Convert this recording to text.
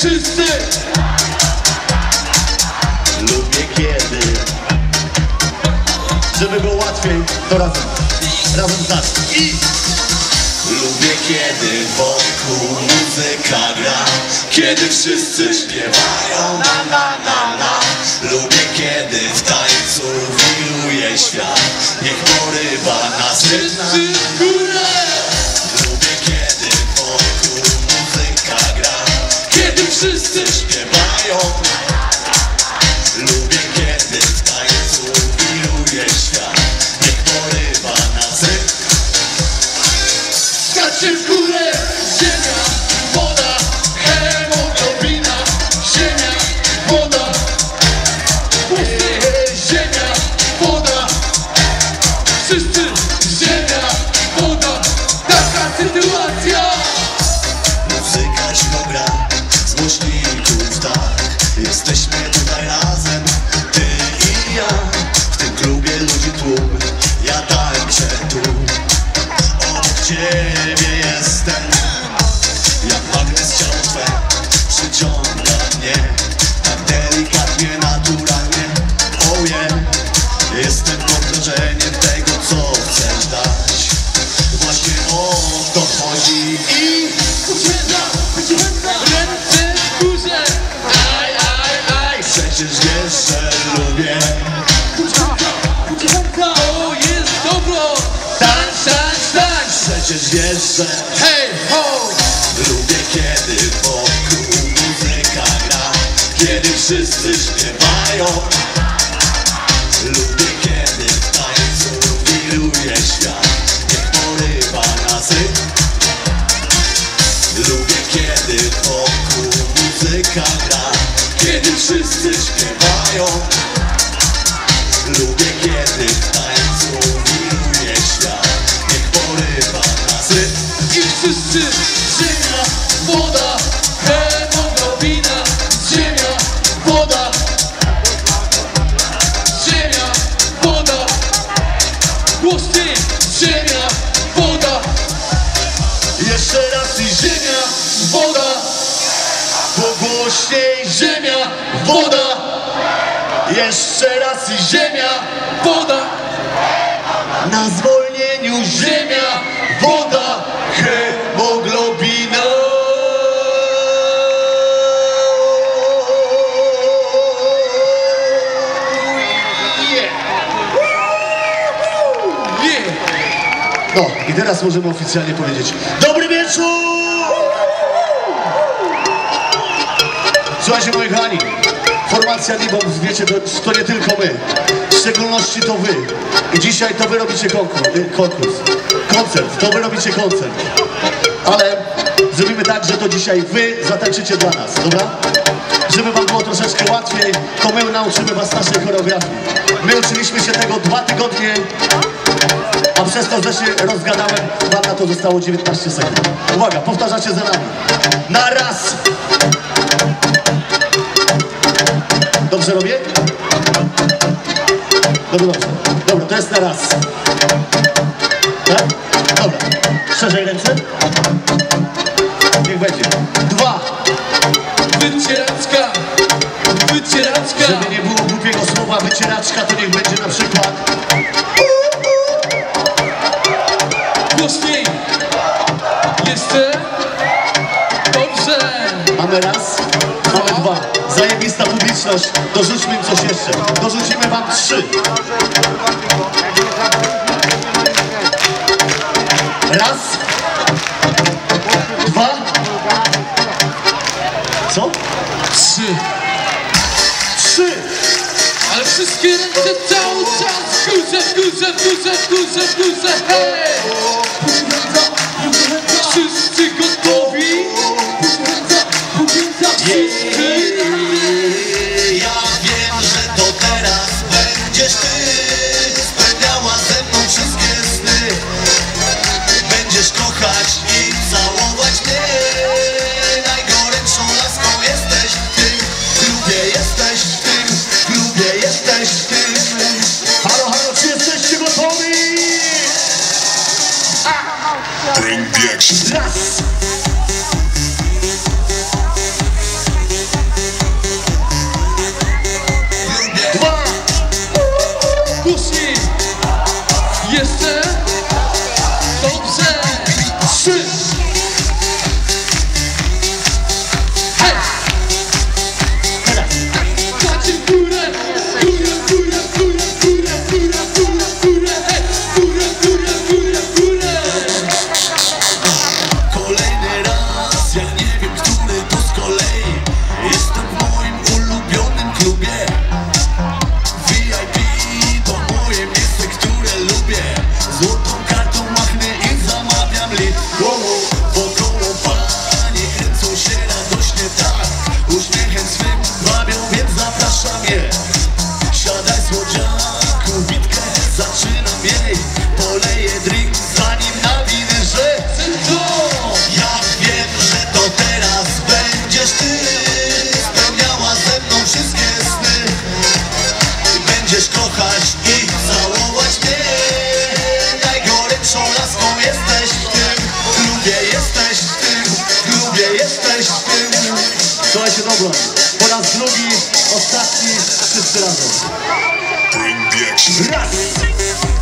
wszyscy! Lubię kiedy Żeby było łatwiej, to razem Razem z nami. I Lubię kiedy wokół muzyka gra Kiedy wszyscy śpiewają na na na na. Lubię kiedy w tańcu wiruje świat Niech porywa nas jedna z głośników tak Jesteśmy tutaj razem, ty i ja W tym klubie ludzi tłum, ja tańczę tu. Obok ciebie jestem. Jak magnes ciało twe przyciąga mnie. Tak delikatnie, naturalnie. Oh yeah Jestem pod tego, co chcesz dać. Właśnie o to chodzi. I Przecież wiesz, że Hej, ho! Lubię kiedy wokół muzyka gra Kiedy wszyscy śpiewają. Lubię kiedy w tańcu wiruje świat Niech porywa nas Lubię kiedy wokół muzyka gra Kiedy wszyscy Pogłośniej Ziemia, woda. Jeszcze raz i Ziemia, woda. Na zwolnieniu Ziemia, woda. Hemoglobina. Nie. No i teraz możemy oficjalnie powiedzieć Dobry wieczór! Słuchajcie moi kochani Formacja Libom, wiecie, to, to nie tylko my W szczególności to wy I dzisiaj to wy robicie konkurs, konkurs Koncert, to wy robicie koncert Ale zrobimy tak, że to dzisiaj wy zatańczycie dla nas, dobra? Żeby wam było troszeczkę łatwiej To my nauczymy was naszej choreografii My uczyliśmy się tego dwa tygodnie a przez to, że się rozgadałem, wam na to zostało 19 sekund. Uwaga, powtarzacie za nami. Na raz. Dobrze robię? Dobrze, dobrze. Dobra, to jest na raz. Tak? Dobra. Szerzej ręce. Niech będzie. Dwa. Wycieraczka Wycieraczka Żeby nie było głupiego słowa wycieraczka, to niech będzie na przykład Głośniej Jeszcze Dobrze Mamy raz. Publiczność. Dorzućmy im coś jeszcze. Dorzucimy wam trzy. Raz. Dwa. Co? Trzy Trzy. Ale wszystkie ręce cały czas w górze, w górze, w górze, w górze, w górze Hej Wszyscy gotowi Wszyscy Raz! Dwa! Puści! Jeszcze! Dobrze! Trzy! Dobro, po raz drugi, ostatni, wszyscy razem. Raz!